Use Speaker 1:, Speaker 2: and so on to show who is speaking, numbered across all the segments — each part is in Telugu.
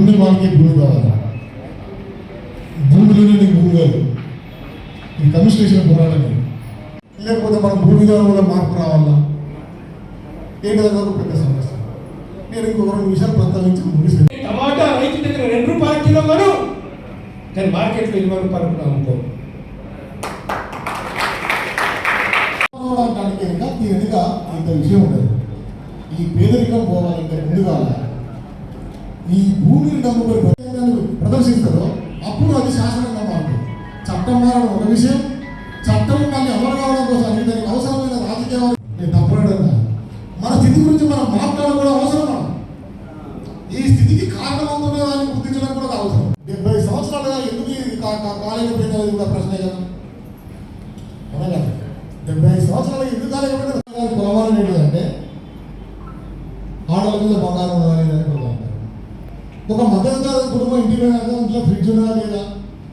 Speaker 1: దున్ని వాళ్ళకి భూమి కావాలా? భూమిలోనే నీకు భూమి కాదు. ఇది కమిషన్ పోరాడని లేకపోతే మన భూమి విధానం కూడా మార్పు రావాలా? ఏంటి దగ్గర పెద్ద సమస్య? నేను ఇంకొక రెండు విషయాలు ప్రస్తావించి ముగిసి
Speaker 2: టమాటా రైతు దగ్గర రెండు రూపాయల కిలో కొను. కానీ మార్కెట్లో ఇరవై రూపాయలు కూడా అమ్ముకో.
Speaker 1: దానికి వెనుక దీని వెనుక ఇంత విషయం ఉండదు. ఈ పేదరికం పోవాలంటే ముందుగా ఈ భూమిని నమ్ముకొని ప్రత్యేకంగా ప్రదర్శిస్తారో అప్పుడు అది శాసనంగా మారుతుంది చట్టం మారడం ఒక విషయం చట్టం మళ్ళీ అమలు కావడం కోసం దానికి అవసరమైన రాజకీయాలు నేను తప్పడం మన స్థితి గురించి మనం మాట్లాడడం కూడా అవసరం మనం. ఈ స్థితికి కారణమవుతున్న దాన్ని గుర్తించడం కూడా అవసరం. డెబ్బై సంవత్సరాలుగా ఎందుకు ఇది కాలేకపోయింది కూడా ప్రశ్న కదా. డెబ్బై ఐదు సంవత్సరాలు ఎందుకు కాలేకపోయినా ప్రమాణం ఏంటంటే ఆడవాళ్ళ మీద బంగారం ఒక మధ్యతరగతి కుటుంబం ఇంటి మీద ఇంట్లో ఫ్రిడ్జ్ ఉన్నా లేదా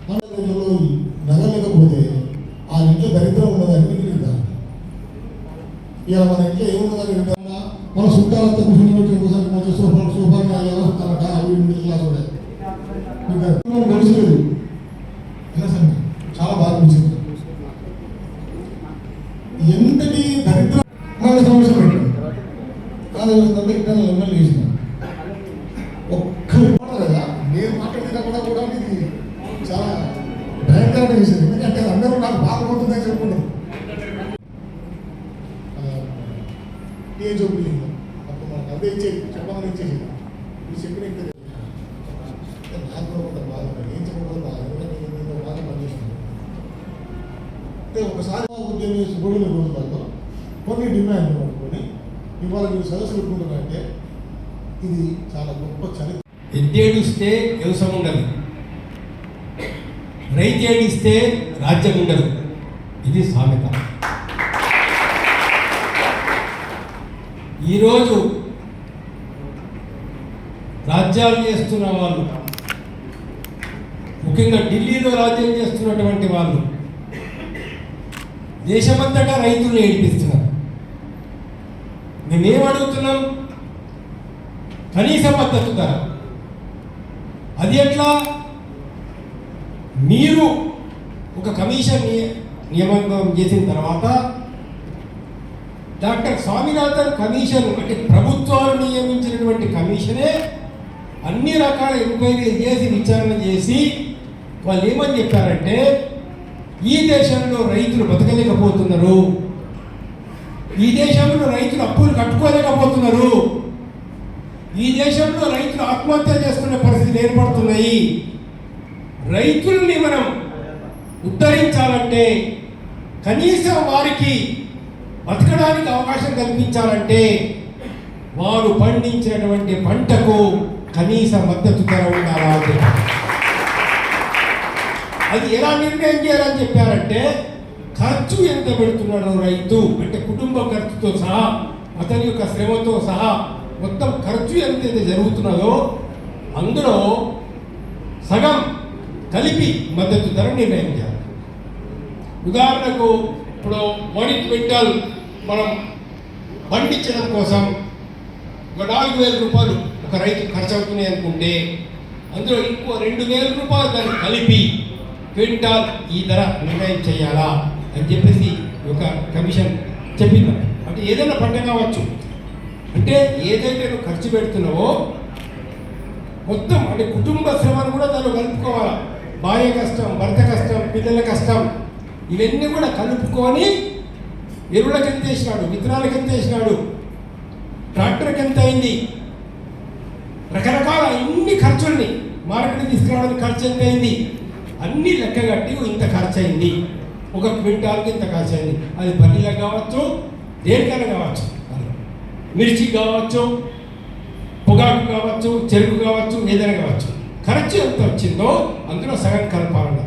Speaker 1: మన రోజుల్లో నగలు లేకపోతే ఆ ఇంట్లో దరిద్రం ఉన్నదని మీకు ఇలా మన ఇంట్లో ఏమున్నదని వింటామా మన చుట్టాలంతా కూర్చొని పెట్టిన ఒకసారి కొంచెం సోఫా సోఫా వ్యవస్థ అవి మిడిల్ క్లాస్ కూడా గడిచలేదు ఎలా సార్? చాలా బాగా అనిపించింది. ఎంతటి దరిద్ర? సమస్య పెట్టాడు కాదు ఏంటంటే ఎమ్మెల్యే చేసిన ఒక్కరు మాట కదా నేను మాట్లాడినా కూడా ఇది చాలా భయంకరమైన విషయం ఎందుకంటే అందరూ నాకు బాగుపడుతుందని చెప్పుకుంటారు. ఏం జోబు అప్పుడు మనకు అదే ఇచ్చేది చెప్పమని ఇచ్చేది మీరు చెప్పిన నాకు కూడా బాగా ఏం చెప్పకూడదు బాధ ఎందుకంటే బాధ అంటే ఒకసారి ఉద్యోగం శుభ్రుల రోజులలో కొన్ని డిమాండ్ పట్టుకొని ఇవాళ మీరు సదస్సు పెట్టుకుంటున్నారంటే ఇది చాలా గొప్ప చరిత్ర.
Speaker 2: ఎద్దేడుస్తే వ్యవసాయం ఉండదు. రైతు ఏడిస్తే రాజ్యం ఉండదు. ఇది సామెత. ఈరోజు రాజ్యాలు చేస్తున్న వాళ్ళు ముఖ్యంగా ఢిల్లీలో రాజ్యం చేస్తున్నటువంటి వాళ్ళు దేశమంతటా రైతులు ఏడిపిస్తున్నారు. మేమేం అడుగుతున్నాం? కనీస మద్దతు ధర. అది ఎట్లా? మీరు ఒక కమిషన్ నియమనం చేసిన తర్వాత డాక్టర్ స్వామినాథన్ కమిషన్ అంటే ప్రభుత్వాలు నియమించినటువంటి కమిషనే అన్ని రకాల ఎంక్వైరీలు చేసి విచారణ చేసి వాళ్ళు ఏమని చెప్పారంటే ఈ దేశంలో రైతులు బతకలేకపోతున్నారు. ఈ దేశంలో రైతులు అప్పులు కట్టుకోలేకపోతున్నారు. ఈ దేశంలో రైతులు ఆత్మహత్య చేసుకునే పరిస్థితులు ఏర్పడుతున్నాయి. రైతుల్ని మనం ఉద్ధరించాలంటే కనీసం వారికి బతకడానికి అవకాశం కల్పించాలంటే వారు పండించినటువంటి పంటకు కనీస మద్దతు ధర ఉండాలి అది ఎలా నిర్ణయం చేయాలని చెప్పారంటే ఖర్చు ఎంత పెడుతున్నాడు రైతు అంటే కుటుంబ ఖర్చుతో సహా అతని యొక్క శ్రమతో సహా మొత్తం ఖర్చు ఎంతైతే జరుగుతున్నదో అందులో సగం కలిపి మద్దతు ధర నిర్ణయం చేయాలి. ఉదాహరణకు ఇప్పుడు వన్ క్వింటాల్ మనం పండించడం కోసం ఒక నాలుగు వేల రూపాయలు ఒక రైతు ఖర్చు అవుతున్నాయి అనుకుంటే అందులో ఇంకో రెండు వేల రూపాయలు దాన్ని కలిపి క్వింటాల్ ఈ ధర నిర్ణయం చేయాలా అని చెప్పేసి ఒక కమిషన్ చెప్పింది. అంటే ఏదైనా పంట కావచ్చు. అంటే ఏదైతే నువ్వు ఖర్చు పెడుతున్నావో మొత్తం అంటే కుటుంబ శ్రమను కూడా దాన్ని కలుపుకోవాలి. భార్య కష్టం భర్త కష్టం పిల్లల కష్టం ఇవన్నీ కూడా కలుపుకొని ఎరువులకు ఎంత వేసినాడు విత్తనాలకు ఎంత వేసినాడు ట్రాక్టర్కి ఎంత అయింది రకరకాల ఇన్ని ఖర్చుల్ని మార్కెట్ తీసుకురావడానికి ఖర్చు ఎంత అయింది అన్ని లెక్క కట్టి ఇంత ఖర్చు అయింది. ఒక క్వింటాల్కి ఇంత ఖర్చు అయింది. అది పల్లీలకు కావచ్చు దేనికైనా కావచ్చు. మిర్చి కావచ్చు పొగాకు కావచ్చు చెరుకు కావచ్చు ఏదైనా కావచ్చు. ఖర్చు ఎంత వచ్చిందో అందులో సగం కలపాలన్నారు